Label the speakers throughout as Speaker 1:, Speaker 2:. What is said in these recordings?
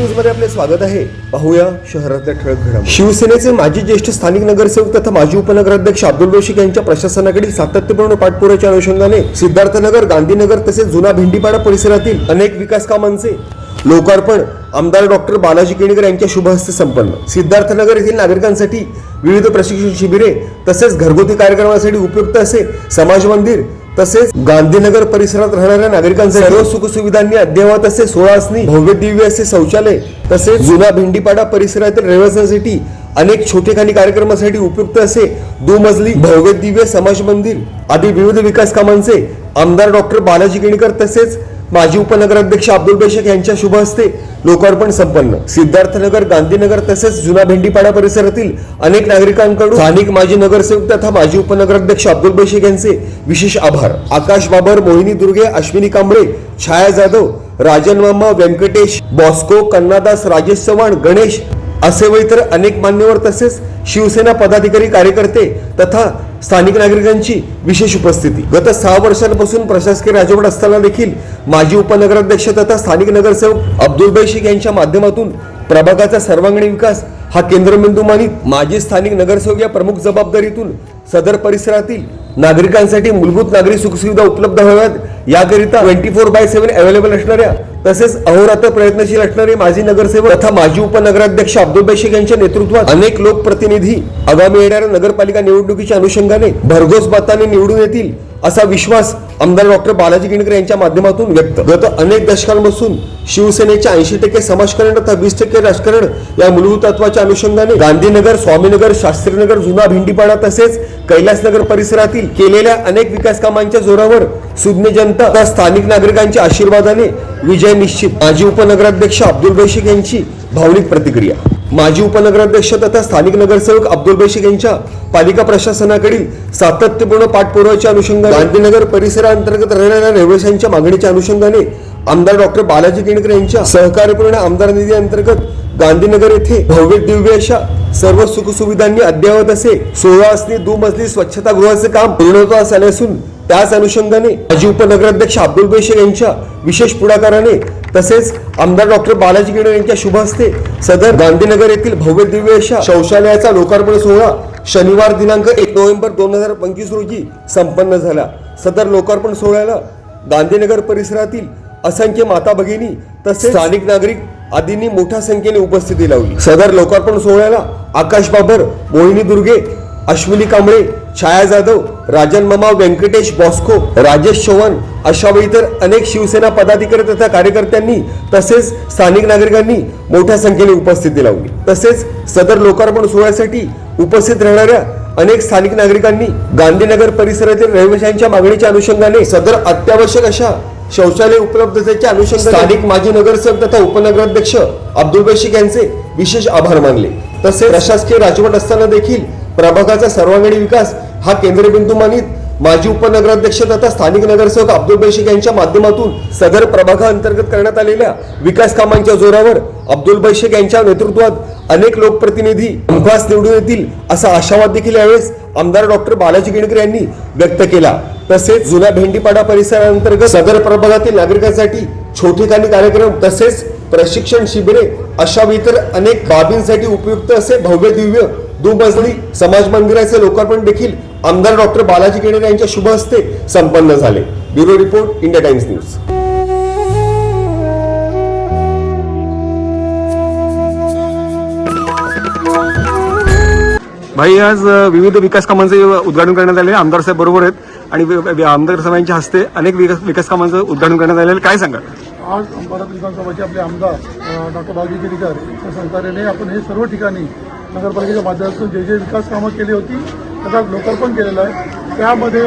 Speaker 1: न्यूजमध्ये आपले स्वागत आहे. पाहूया शहरातल्या ठळक घडामोडी. शिवसेनेचे माजी ज्येष्ठ स्थानिक नगरसेवक तथा माजी उपनगराध्यक्ष अब्दुल रोशिक यांच्या प्रशासनाकडील सातत्यपूर्ण पाठपुराच्या अनुषंगाने सिद्धार्थनगर गांधीनगर तसेच जुना भेंडीपाडा परिसरातील अनेक विकास कामांचे लोकार्पण आमदार डॉक्टर बालाजी केणेकर यांच्या शुभहस्ते संपन्न. सिद्धार्थनगर येथील नागरिकांसाठी विविध प्रशिक्षण शिबिरे तसेच घरगुती कार्यक्रमासाठी उपयुक्त असे समाज मंदिर तसेच गांधीनगर परिसरात राहणाऱ्या नागरिकांसाठी सर्व सुखसुविधांनी अद्ययावत असे सोळा असणी भव्य दिव्य असे शौचालय तसेच जुना भेंडीपाडा परिसरातील रहिवाशांसाठी अनेक छोटेखानी कार्यक्रमासाठी उपयुक्त असे दुमजली भव्य दिव्य समाज मंदिर आदी विविध विकास कामांचे आमदार डॉक्टर बालाजी केणकर तसेच माजी उपनगराध्यक्ष अब्दुल बेशक यांच्या शुभ हस्ते लोकार्पण संपन्न. सिद्धार्थनगर गांधीनगर तसेच जुना भेंडीपाडा परिसरातील अनेक नागरिकांकडून स्थानिक माजी नगरसेवक तथा माजी उपनगराध्यक्ष अब्दुल बेशक यांचे विशेष आभार. आकाश बाबर मोहिनी दुर्गे अश्विनी कांबळे छाया जाधव राजन मामा व्यंकटेश बॉस्को कन्नादास राजेश चव्हाण गणेश असे व तर अनेक मान्यवर तसेच शिवसेना पदाधिकारी कार्यकर्ते तथा स्थानिक नागरिकांची विशेष उपस्थिती. गत सहा वर्षांपासून प्रशासकीय राजवट असताना देखील माजी उपनगराध्यक्ष तथा स्थानिक नगरसेवक अब्दुल बैशिक यांच्या माध्यमातून प्रभागाचा सर्वांगीण विकास हा केंद्रबिंदू मानित माजी स्थानिक नगरसेवक या प्रमुख जबाबदारीतून सदर परिसरातील नागरिकांसाठी मूलभूत नागरी सुखसुविधा उपलब्ध व्हाव्यात. याकरिता twenty four by seven available असणाऱ्या तसेच अहोरात्र प्रयत्नशील असणारे माजी नगरसेवक तथा माजी उपनगराध्यक्ष अब्दुल शेख यांच्या नेतृत्वात अनेक लोकप्रतिनिधी आगामी येणाऱ्या नगरपालिका निवडणुकीच्या अनुषंगाने भरघोस मताने निवडून येतील असा विश्वास आमदार डॉक्टर बालाजी किणकर यांच्या माध्यमातून व्यक्त. गत अनेक दशकांपासून शिवसेनेच्या ऐंशी टक्के समाजकारण तथा वीस टक्के राजकारण या मूलभूत तत्वाच्या अनुषंगाने गांधीनगर स्वामीनगर शास्त्रीनगर जुना भिंडीपाडा तसेच कैलासनगर परिसरातील केलेल्या अनेक विकास कामांच्या जोरावर सुज्ञ जनता तथा स्थानिक नागरिकांच्या आशीर्वादाने विजय निश्चित. माजी उपनगराध्यक्ष अब्दुल बैशिक यांची भावनिक प्रतिक्रिया. माजी उपनगराध्यक्ष तथा स्थानिक नगरसेवक अब्दुल बेशिक यांच्या पालिका प्रशासनाकडील सातत्यपूर्ण पाठपुराव्याच्या अनुषंगाने गांधीनगर परिसराअंतर्गत राहणाऱ्या रहिवाशांच्या मागणीच्या अनुषंगाने आमदार डॉक्टर बालाजी केणकर यांच्या सहकार्यपूर्ण आमदार निधी अंतर्गत गांधीनगर येथे भव्य दिव्य अशा सर्व सुखसुविधांनी अद्ययावत असे सोळा असली दुमजली स्वच्छतागृहाचे काम पूर्णत्वास आले असून त्याच अनुषंगाने माजी उपनगराध्यक्ष अब्दुल बेशेख यांच्या विशेष पुढाकाराने तसेच आमदार डॉक्टर बालाजी गिडे यांच्या शुभ हस्ते सदर गांधीनगर येथील भव्य दिव्य अशा शौचालयाचा लोकार्पण सोहळा शनिवार दिनांक एक नोव्हेंबर दोन हजार पंचवीस रोजी संपन्न झाला. सदर लोकार्पण सोहळ्याला गांधीनगर परिसरातील असंख्य माता भगिनी तसेच स्थानिक नागरिक आदींनी मोठ्या संख्येने उपस्थिती लावली. सदर लोकार्पण सोहळ्याला आकाश बाबर मोहिनी दुर्गे अश्विनी कांबळे छाया जाधव राजन मामा व्यंकटेश बॉस्को राजेश चव्हाण अशा व इतर अनेक शिवसेना पदाधिकारी तथा कार्यकर्त्यांनी तसेच स्थानिक नागरिकांनी मोठ्या संख्येने उपस्थिती लावली. तसेच सदर लोकार्पण सोहळ्यासाठी उपस्थित राहणाऱ्या अनेक स्थानिक नागरिकांनी गांधीनगर परिसरातील रहिवाशांच्या मागणीच्या अनुषंगाने सदर अत्यावश्यक अशा शौचालय उपलब्धतेच्या अनुषंगाने स्थानिक माजी नगरसेवक तथा उपनगराध्यक्ष अब्दुल बेशिक यांचे विशेष आभार मानले. तसेच प्रशासकीय राजवट असताना देखील प्रभागाचा सर्वांगीण विकास हा केंद्रबिंदू मानित माजी उपनगराध्यक्ष तथा स्थानिक नगरसेवक अब्दुल बैशिक यांच्या माध्यमातून सदर प्रभागा अंतर्गत करण्यात आलेल्या विकास कामांच्या जोरावर अब्दुल बैशिक यांच्या नेतृत्वात अनेक लोकप्रतिनिधी हमखास निवडून येतील असा आशावाद देखील यावेळेस आमदार डॉक्टर बालाजी गिणकर यांनी व्यक्त केला. तसेच जुन्या भेंडीपाडा परिसरांतर्गत सदर प्रभागातील नागरिकांसाठी छोटेखानी कार्यक्रम तसेच प्रशिक्षण शिबिरे अशा इतर अनेक बाबींसाठी उपयुक्त असे भव्य दिव्य दुमजली समाज मंदिराचे लोकार्पण देखील आमदार डॉक्टर बालाजी केणकर यांच्या शुभ हस्ते संपन्न झाले. Bureau report India Times news.
Speaker 2: भाई आज विविध विकास कामांचे उद्घाटन करण्यात आले आमदार साहेब बरोबर आहेत. आणि आमदार साहेबांच्या हस्ते अनेक विकास विकास कामांचं उद्घाटन करण्यात आलेलं आहे. काय सांगा?
Speaker 3: आज भारत विधानसभाचे आपले आमदार डॉक्टर बाजी गिरीकर या सहकार्याने आपण हे सर्व ठिकाणी नगरपालिकेच्या माध्यमातून जे जे विकास कामं केली होती त्याचा लोकार्पण केलेलं आहे. त्यामध्ये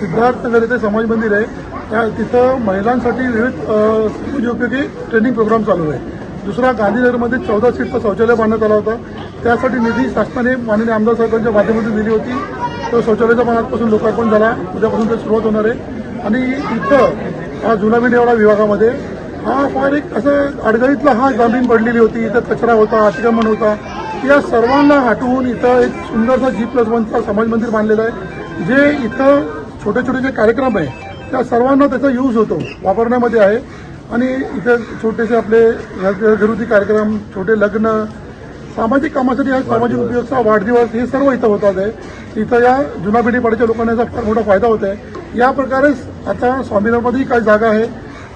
Speaker 3: सिद्धार्थनगर येथे समाज मंदिर आहे. त्या तिथं महिलांसाठी विविध उपयोगी ट्रेनिंग प्रोग्राम चालू आहे. दुसरा गांधीनगरमध्ये चौदा सीटचं शौचालय बांधण्यात आला होता. त्यासाठी निधी शासनाने माननीय आमदार साहेबांच्या माध्यमातून दिली होती. तो शौचालयाच्या मनातपासून लोकार्पण झाला. उद्यापासून ते सुरुवात होणार आहे. आणि इथं हा जुना एवढा विभागामध्ये हा फार एक असं अडगळीतला हा जमीन पडलेली होती. इथं कचरा होता अतिक्रमण होता. या सर्वांना हटवून इथं एक सुंदरसा जी प्लस वनचा समाज मंदिर बांधलेलं आहे. जे इथं छोटे छोटे जे कार्यक्रम आहे त्या सर्वांना त्याचा यूज होतो वापरण्यामध्ये आहे. आणि इथे छोटेसे आपले घरगुती कार्यक्रम छोटे लग्न सामाजिक कामासाठी हा सामाजिक उपयोगचा वाढदिवस हे सर्व इथं होतात आहे. इथं या जुना पिढीपाडीच्या लोकांना याचा फार मोठा फायदा होत आहे. या प्रकारेच आता स्वामीनाथमध्येही काही जागा आहे.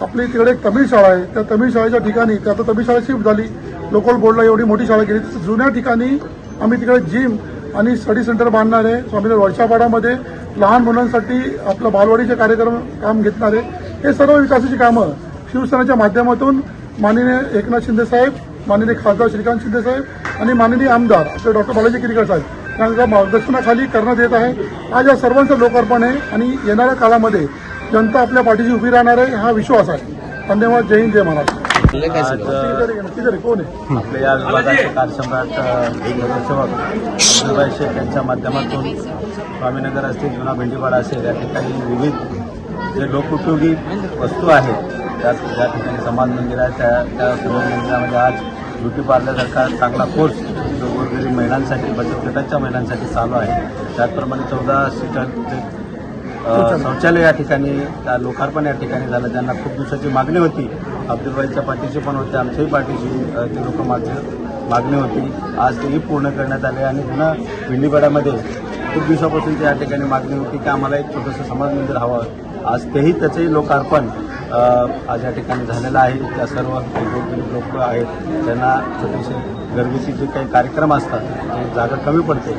Speaker 3: आपली तिकडे एक तमिळ शाळा आहे. त्या तमिळ शाळेच्या ठिकाणी त्या आता तमिळ शाळा शिफ्ट झाली. लोकल बोर्डला एवढी मोठी शाळा केली. तसं जुन्या ठिकाणी आम्ही तिकडे जिम आणि स्टडी सेंटर बांधणार आहे वर्षापाडामध्ये लहान मुलांसाठी आपलं बालवाडीचे कार्यक्रम काम घेतणार आहे हे सर्व विकासाची कामं शिवसेनेच्या माध्यमातून माननीय एकनाथ शिंदे साहेब माननीय खासदार श्रीकांत शिंदे साहेब आणि माननीय आमदार आपले डॉक्टर बालाजी किरीकर साहेब त्यांच्या मार्गदर्शनाखाली करण्यात येत आहे. आज या सर्वांचं लोकार्पण आहे आणि येणाऱ्या काळामध्ये जनता आपल्या पाठीशी उभी राहणार आहे हा विश्वास आहे. धन्यवाद. जय हिंद जय महाराष्ट्र.
Speaker 4: आज
Speaker 3: किती कोण आहे?
Speaker 4: आपल्या या विभागाचे कार्यसम्राट अ, नगरसेवक अब्दुलबाई शेख यांच्या माध्यमातून स्वामीनगर असतील जुना भेंडीपाडा असेल या ठिकाणी विविध जे लोकोपयोगी वस्तू आहेत त्या ज्या ठिकाणी समाज मंदिर आहे त्या त्या समाज मंदिरामध्ये आज ब्युटी पार्लरसारखा चांगला कोर्स जो गोरगरीब महिलांसाठी बचत गटाच्या महिलांसाठी चालू आहे. त्याचप्रमाणे चौदा सीटर शौचालय या ठिकाणी त्या लोकार्पण या ठिकाणी झालं. त्यांना खूप दिवसाची मागणी होती. अब्दुलबाईच्या पाठीशी पण होते आमच्याही पाठीशी ते ती लोक मागणी मागणी होती. आज तेही पूर्ण करण्यात आले आणि पुन्हा भेंडीपाड्यामध्ये खूप दिवसापासून त्या ठिकाणी मागणी होती की आम्हाला एक छोटंसं समाज मंदिर हवं. आज तेही त्याचंही लोकार्पण आज या ठिकाणी झालेलं आहे. त्या सर्व लोक आहेत. त्यांना छोटेसे घरगुती जे काही कार्यक्रम असतात ते जागा कमी पडते.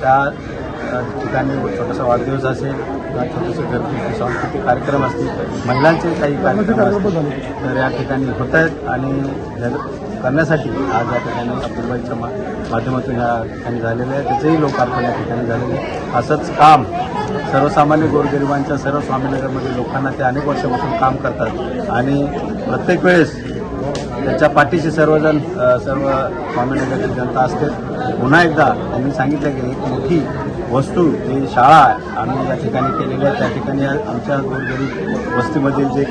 Speaker 4: त्या ठिकाणी छोटासा वाढदिवस असेल किंवा छोटेसे घरगुती सांस्कृतिक कार्यक्रम असतील महिलांचे काही कार्यक्रम असतील तर या ठिकाणी होत आहेत आणि करण्यासाठी आज या ठिकाणी अब्दुलबाईच्या मा माध्यमातून या ठिकाणी झालेलं आहे. त्याचंही लोकार्पण या ठिकाणी झालेलं आहे. असंच काम सर्वसामान्य गोरगरिबांच्या सर्व स्वामीनगरमध्ये लोकांना ते अनेक वर्षापासून काम करतात. आणि प्रत्येक वेळेस त्याच्या पाठीशी सर्वजण सर्व स्वामीनगरची जनता असते. पुन्हा एकदा त्यांनी सांगितलं की एक मोठी वस्तू जी शाळा आम्ही या ठिकाणी केलेली आहे त्या ठिकाणी आमच्या गोरगरीब वस्तीमधील जे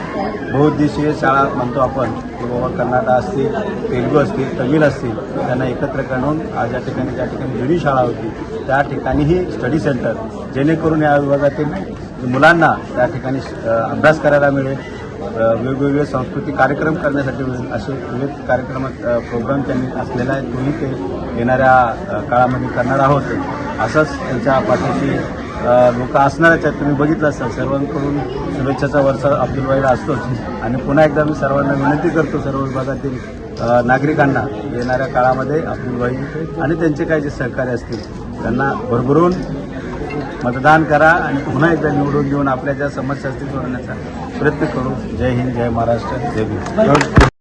Speaker 4: बहुउद्देशीय शाळा म्हणतो आपण की बाबा कन्नाडा असतील तेलुगू असतील तमिळ असतील त्यांना एकत्र करून आज या ठिकाणी ज्या ठिकाणी जुनी शाळा होती. त्या ठिकाणीही स्टडी सेंटर जेणेकरून या विभागातील मुलांना त्या ठिकाणी अभ्यास करायला मिळेल वेगवेगळे सांस्कृतिक कार्यक्रम करण्यासाठी मिळेल असे विविध कार्यक्रम प्रोग्राम त्यांनी असलेला आहे. तोही ते येणाऱ्या काळामध्ये करणार आहोत. असंच त्यांच्या पाठीशी लोक असणारच आहेत. तुम्ही बघितलं असाल सर्वांकडून शुभेच्छाचा वर्ष अब्दुलबाईला असतोच. आणि पुन्हा एकदा मी सर्वांना विनंती करतो सर्व विभागातील नागरिकांना येणाऱ्या काळामध्ये अब्दुलबाई आणि त्यांचे काही जे सहकार्य असतील त्यांना भरभरून मतदान करा आणि पुन्हा एकदा निवडून देऊन आपल्या ज्या समस्या असतील सोडवण्याचा प्रयत्न करू. जय हिंद जय महाराष्ट्र जय गुरु.